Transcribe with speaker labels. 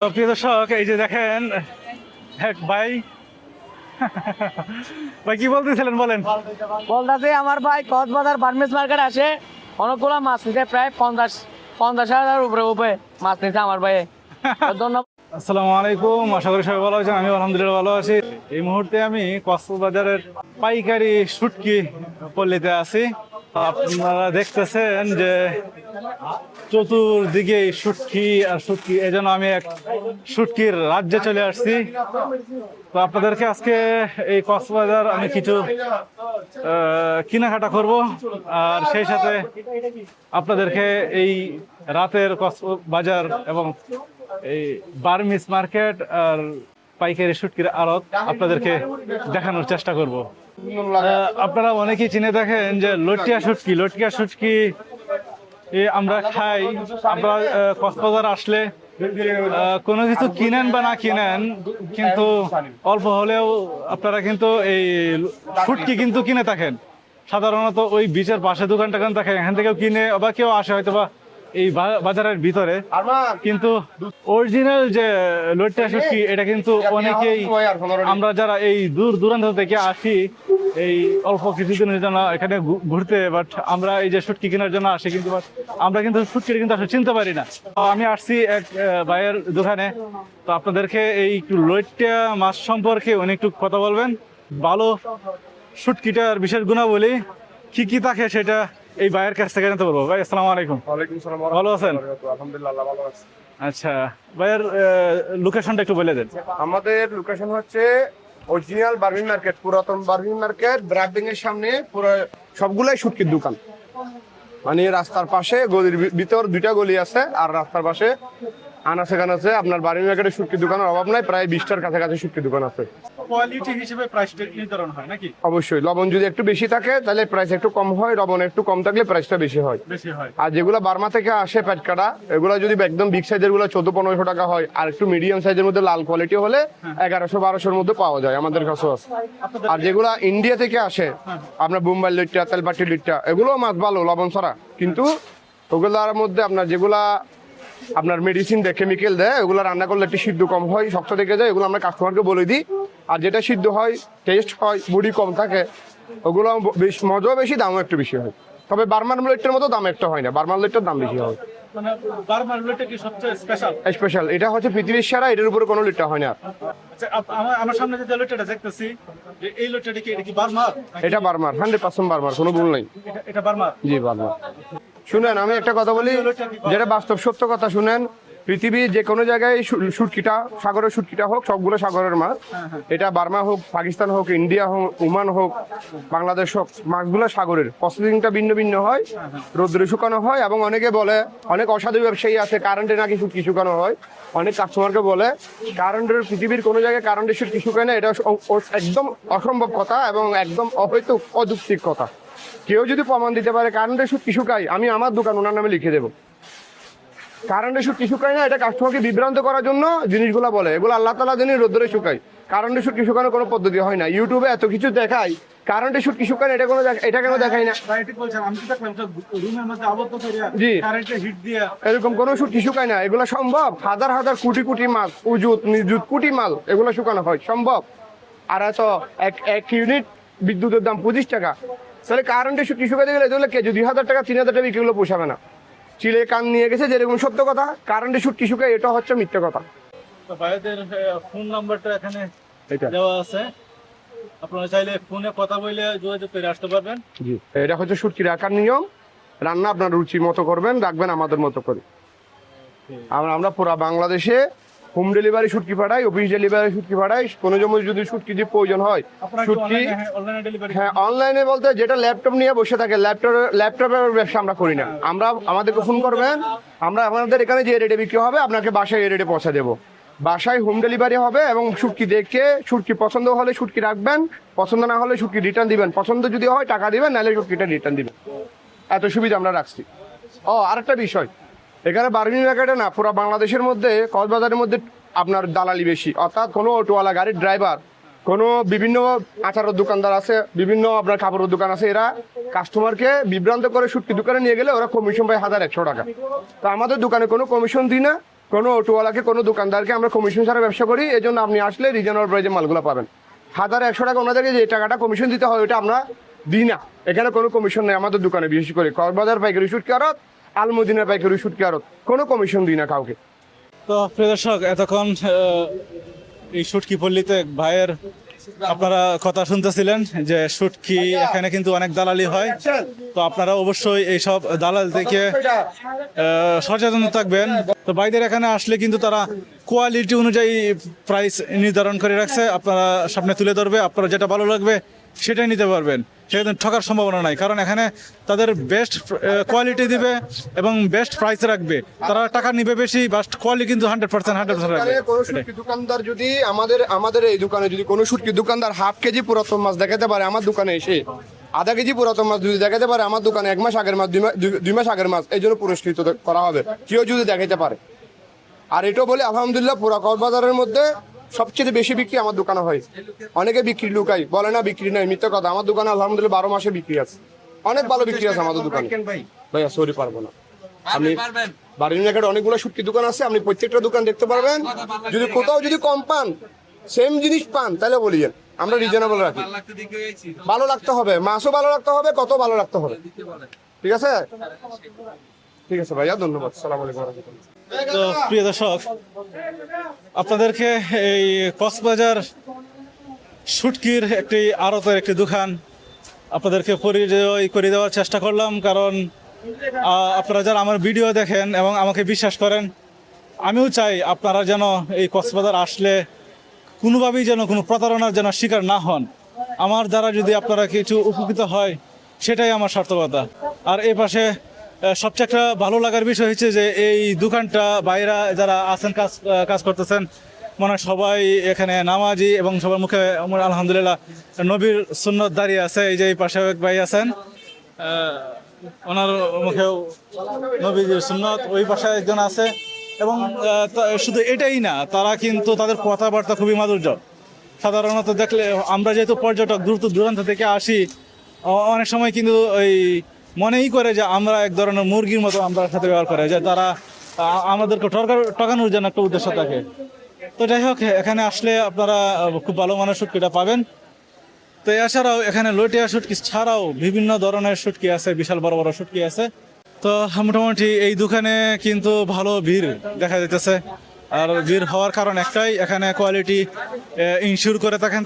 Speaker 1: প্রিয় দর্শক এই যে দেখেন ভাই। ভাই কি বলতেছিলেন বলেন?
Speaker 2: বলতেছে আমার ভাই কক্সবাজার বার্মিস মার্কেট আসে অনেকগুলো মাছ নিতে প্রায় পঞ্চাশ পঞ্চাশ হাজার উপরে উপরে মাছ নিতে আমার ভাই। ধন্যবাদ।
Speaker 1: আসসালামু আলাইকুম আশা করি সবাই ভালো আছেন আমি আলহামদুলিল্লাহ ভালো আছি। এই মুহূর্তে আমি কক্সবাজারের পাইকারি শুটকি পল্লীতে আছি। আপনারা দেখতেছেন যে চতুর্দিকে শুটকি আর সুটকি, এই জন্য আমি এক শুটকির রাজ্যে চলে আসছি। তো আপনাদেরকে আজকে এই কক্সবাজার আমি কিছু কেনাকাটা করব, আর সেই সাথে আপনাদেরকে এই রাতের কক্সবাজার এবং এই বার্মিস মার্কেট আর পাইকারি শুটকির আড়ত আপনাদেরকে দেখানোর চেষ্টা করব। আপনারা অনেকেই চিনে দেখেন যে লটিয়া শুটকি লটিয়া শুটকি আমরা খাই। আমরা কক্সবাজার আসলে কোনো কিছু কিনেন বা না কিনেন, কিন্তু অল্প হলেও আপনারা কিন্তু এই শুটকি কিন্তু কিনে থাকেন। সাধারণত ওই বিচের পাশে দোকান টোকান থাকে এখান থেকেও কিনে বা কেউ আসে হয়তো বা এই বাজারের ভিতরে। কিন্তু অরিজিনাল যে লইট্টা শুটকি এটা কিন্তু অনেকেই আমরা যারা এই দূর দূরান্ত থেকে আসি এই অল্প কিছুদিনের জন্য এখানে ঘুরতে বাট আমরা এই যে শুটকি কেনার জন্য আসি কিন্তু আমরা কিন্তু সুটকিটা কিন্তু আসলে চিনতে পারি না। তো আমি আসছি এক ভাইয়ের দোকানে। তো আপনাদেরকে এই একটু লইট্টা মাছ সম্পর্কে উনি একটু কথা বলবেন। ভালো শুটকিটার বিশেষ গুণাবলী কি কি থাকে সেটা এই ভাইয়ের কাছ থেকে জানতে পারব। ভাই আসসালামু আলাইকুম।
Speaker 3: ওয়ালাইকুম সালাম
Speaker 1: ভালো আছেন?
Speaker 3: আলহামদুলিল্লাহ ভালো আছে।
Speaker 1: আচ্ছা ভাইয়ের লোকেশনটা একটু বলে দেন।
Speaker 3: আমাদের লোকেশন হচ্ছে অরিজিনাল বার্মিং মার্কেট পুরাতন বার্মিং মার্কেট ব্র্যাকবিং এর সামনে পুরো সবগুলাই শুটকির দোকান। মানে রাস্তার পাশে গলির ভিতর দুইটা গলি আছে আর রাস্তার পাশে আনাচে কানাচে আপনার বার্মিং মার্কেটে শুটকির দোকানের অভাব নাই প্রায় বিশটার কাছাকাছি শুটকির দোকান আছে।
Speaker 1: কোয়ালিটি হিসেবে প্রাইসটা নির্ধারণ হয় নাকি?
Speaker 3: অবশ্যই লবণ যদি একটু বেশি থাকে তাহলে প্রাইস একটু কম হয় লবণ একটু কম থাকলে প্রাইসটা বেশি হয়।
Speaker 1: বেশি হয়।
Speaker 3: আর যেগুলো বার্মা থেকে আসে প্যাটকাটা এগুলো যদি একদম বিগ সাইজেরগুলো চোদ্দ পনেরোশো টাকা হয় আর একটু মিডিয়াম সাইজের মধ্যে লাল কোয়ালিটি হলে এগারোশো বারোশোর মধ্যে পাওয়া যায় আমাদের কাছেও আছে। আর যেগুলো ইন্ডিয়া থেকে আসে আপনার বোম্বাই লিটটা তেলপাটি লিটটা এগুলো মাছ ভালো লবণ ছাড়া। কিন্তু ওগুলোর মধ্যে আপনার যেগুলা আপনার মেডিসিন দেয় কেমিক্যাল দেয় ওগুলো রান্না করলে একটু সিদ্ধ কম হয় শক্ত থেকে যায় এগুলো আমরা কাস্টমারকে বলে দিই। আর যেটা সিদ্ধ হয় টেস্ট হয় বুড়ি কম থাকে ওগুলো বেশ মজাও বেশি দামও একটু বেশি হয়। তবে বার্মার লিট্টের মতো দাম একটা হয় না বার্মার লিট্টের দাম বেশি হয়।
Speaker 1: মানে স্পেশাল
Speaker 3: এটা হচ্ছে পৃথিবীর সেরা এটার উপরে কোনো লিট্টা হয় না।
Speaker 1: আচ্ছা আপ- আমার আমার সামনে যে লুটেটা দেখতেছি এই লুটেটা কি এটা কি বারমার
Speaker 3: এটা বার্মার হান্ড্রেড পার্সেন্ট বার্মার কোনো ভুল নেই।
Speaker 1: এটা- এটা বারমার
Speaker 3: জি বার্মার শুনেন, আমি একটা কথা বলি, যেটা বাস্তব সত্য কথা শুনেন, পৃথিবীর যে কোনো জায়গায় সু- শুটকিটা সাগরের শুটকিটা হোক, সবগুলো সাগরের মাছ। এটা বার্মা হোক, পাকিস্তান হোক, ইন্ডিয়া হোক, ওমান হোক, বাংলাদেশ হোক, মাছগুলো সাগরের। প্রসেসিংটা ভিন্ন ভিন্ন হয়, রোদ্রে শুকানো হয় এবং অনেকে বলে, অনেক অসাধু ব্যবসায়ী আছে কারেন্টে নাকি শুটকি শুকানো হয়। অনেক কাস্টমারকে বলে কারেন্টের পৃথিবীর কোনো জায়গায় কারেন্টের শুটকি শুকায় না, এটা একদম অসম্ভব কথা এবং একদম অহৈতুক অযৌক্তিক কথা। কেউ যদি প্রমাণ দিতে পারে কারেন্টের সুদ কি শুকাই আমি আমার দোকান ওনার নামে লিখে দেবো। কারেন্টের সুদ কি শুকায় না এটা কাস্টমারকে বিভ্রান্ত করার জন্য জিনিসগুলো বলে। এগুলো আল্লাহ তালা জানি রোদ্রে শুকায় কারেন্টের সুদ কি শুকানোর কোনো পদ্ধতি হয় না। ইউটিউবে এত কিছু দেখাই কারেন্টের সুদ কি শুকায় এটা কোনো এটা কেন দেখাই না? জি।
Speaker 1: কারেন্টে
Speaker 3: এরকম কোনো সুদ কি শুকায় না এগুলো সম্ভব? হাজার হাজার কোটি কোটি মাল উজুত নিজুত কোটি মাল এগুলো শুকানো হয় সম্ভব? আর এত এক এক ইউনিট বিদ্যুতের দাম পঁচিশ টাকা। তাহলে কারেন্টের সুদ কি শুকাতে গেলে এগুলো কেজি দুই হাজার টাকা তিন হাজার টাকা বিক্রিগুলো পোষাবে না। চিলে কান নিয়ে গেছে যেরকম সত্য কথা কারেন্টের সুদ কি এটা হচ্ছে মিথ্যে কথা।
Speaker 1: ভাইদের ফোন নাম্বারটা এখানে
Speaker 3: এটা
Speaker 1: দেওয়া আছে। আপনারা চাইলে ফোনে কথা বলে যোগাযোগ করে আসতে পারবেন।
Speaker 3: জি। এটা হচ্ছে সুটকি রাখার নিয়ম। রান্না আপনার রুচি মতো করবেন রাখবেন আমাদের মতো করে। আমরা পুরো বাংলাদেশে হোম ডেলিভারি শুটকি পাঠাই অফিস ডেলিভারি শুটকি পাঠাই কোনো জমি যদি শুটকি যে প্রয়োজন হয় শুটকি
Speaker 1: অনলাইনে অনলাইনে
Speaker 3: হ্যাঁ অনলাইনে বলতে যেটা ল্যাপটপ নিয়ে বসে থাকে ল্যাপটপ ল্যাপটপের ব্যবসা আমরা করি না। আমরা আমাদেরকে ফোন করবেন আমরা আমাদের এখানে যে রেটে বিক্রি হবে আপনাকে বাসায় এই রেটে পৌঁছে দেবো। বাসায় হোম ডেলিভারি হবে এবং শুটকি দেখে শুটকি পছন্দ হলে শুটকি রাখবেন পছন্দ না হলে শুটকি রিটার্ন দিবেন। পছন্দ যদি হয় টাকা দিবেন নাহলে শুটকিটা রিটার্ন দিবেন। এত সুবিধা আমরা রাখছি। ও আরেকটা বিষয়। এখানে বার্মিং মার্কেটে না, পুরো বাংলাদেশের মধ্যে, কক্সবাজারের মধ্যে আপনার দালালি বেশি। অর্থাৎ কোনো অটোওয়ালা, গাড়ির ড্রাইভার কোনো বিভিন্ন আচারের দোকানদার আছে, বিভিন্ন আপনার কাপড়ের দোকান আছে, এরা কাস্টমারকে বিভ্রান্ত করে সুটকি দোকানে নিয়ে গেলে ওরা কমিশন পায় হাজার একশো টাকা। তো আমাদের দোকানে কোনো কমিশন দিই না, কোনো অটোওয়ালাকে, কোনো দোকানদারকে আমরা কমিশন ছাড়া ব্যবসা করি এই জন্য আপনি আসলে রিজনেবল প্রাইজে মালগুলো পাবেন। হাজার একশো টাকা ওনাদেরকে যে টাকাটা কমিশন দিতে হয় ওটা আমরা দিই না। এখানে কোনো কমিশন নেই আমাদের দোকানে, বিশেষ করে কক্সবাজার পাইকারি সুটকি আড়ত আলমদিনা পাইকারি সুটকি আড়ত। কোনো কমিশন দিই না কাউকে।
Speaker 1: তো প্রিয় দর্শক, এতক্ষণ এই শুটকি পল্লীতে ভাইয়ের আপনারা কথা শুনতেছিলেন যে শুটকি এখানে কিন্তু অনেক দালালি হয়। তো আপনারা অবশ্যই এইসব দালাল থেকে সচেতন থাকবেন। তো ভাইদের এখানে আসলে কিন্তু তারা কোয়ালিটি অনুযায়ী প্রাইস নির্ধারণ করে রাখছে। আপনারা সামনে তুলে ধরবে। আপনারা যেটা ভালো লাগবে সেটাই নিতে পারবেন। সেখানে ঠকার সম্ভাবনা নাই। কারণ এখানে তাদের বেস্ট কোয়ালিটি দিবে এবং বেস্ট প্রাইস রাখবে। তারা টাকা নিবে বেশি বাস্ট কোয়ালিটি কিন্তু হান্ড্রেড পার্সেন্ট হান্ড্রেড পার্সেন্ট রাখবে।
Speaker 3: দোকানদার যদি আমাদের আমাদের এই দোকানে যদি কোনো শুটকি দোকানদার হাফ কেজি পুরাতন মাছ দেখাতে পারে আমার দোকানে এসে আধা কেজি পুরাতন মাছ যদি দেখাতে পারে আমার দোকানে এক মাস আগের মাছ দুই মাস- দুই- দুই মাস আগের মাছ এই জন্য পুরস্কৃত করা হবে। কেউ যদি দেখাতে পারে। আর এটাও বলে আলহামদুলিল্লাহ পুরা কক্সবাজারের মধ্যে সবচেয়ে বেশি বিক্রি আমার দোকানে হয়। অনেকে বিক্রি লুকাই বলে না বিক্রি নাই মিথ্যা কথা। আমার দোকানে আলহামদুলিল্লাহ বারো মাসে বিক্রি আছে। অনেক ভালো বিক্রি আছে আমাদের দোকানে। ভাইয়া সরি পারব না। আমি বাড়ির এলাকার অনেকগুলো শুটকি দোকান আছে আপনি প্রত্যেকটা দোকান দেখতে পারবেন। যদি কোথাও যদি কম পান সেম জিনিস পান তাহলে বলিয়েন আমরা রিজনেবল রাখি। ভালো লাগতে হবে মাছও ভালো রাখতে হবে কত ভালো রাখতে হবে? ঠিক আছে? ঠিক আছে ভাইয়া, ধন্যবাদ। সালাম আলাইকুম
Speaker 1: প্রিয় দর্শক, আপনাদেরকে এই কক্সবাজার শুটকির একটি আড়তের একটি দোকান আপনাদেরকে পরিচয় করে দেওয়ার চেষ্টা করলাম, কারণ আপনারা যারা আমার ভিডিও দেখেন এবং আমাকে বিশ্বাস করেন, আমিও চাই আপনারা যেন এই কক্সবাজার আসলে কোনোভাবেই যেন কোনো প্রতারণার যেন শিকার না হন। আমার দ্বারা যদি আপনারা কিছু উপকৃত হয়, সেটাই আমার সার্থকতা। আর এ পাশে সবচেয়ে একটা ভালো লাগার বিষয় হচ্ছে যে এই দোকানটা বাইরা যারা আছেন, কাজ কাজ করতেছেন, মনে হয় সবাই এখানে নামাজি এবং সবার মুখে আলহামদুলিল্লাহ, নবীর সুন্নত দাঁড়িয়ে আছে। এই যে এই পাশে এক ভাই আছেন ওনার মুখেও নবীজির সুন্নত, ওই পাশে একজন আছে এবং শুধু এটাই না, তারা কিন্তু তাদের কথাবার্তা খুবই মাধুর্য। সাধারণত দেখলে আমরা যেহেতু পর্যটক দূর দূরান্ত থেকে আসি অনেক সময় কিন্তু ওই মনেই করে যে আমরা এক ধরনের মুরগির মতো আমরা সাথে ব্যবহার করে, যে তারা আমাদেরকে টকানোর জন্য একটা উদ্দেশ্য থাকে। তো যাই হোক, এখানে আসলে আপনারা খুব ভালো মানের শুটকিটা পাবেন। তো এছাড়াও এখানে লটিয়া শুটকি ছাড়াও বিভিন্ন ধরনের শুটকি আছে, বিশাল বড় বড় শুটকি আছে। তো মোটামুটি এই দোকানে কিন্তু ভালো ভিড় দেখা যাইতেছে। আর ভিড় হওয়ার কারণ একটাই, এখানে কোয়ালিটি ইনশিওর করে থাকেন।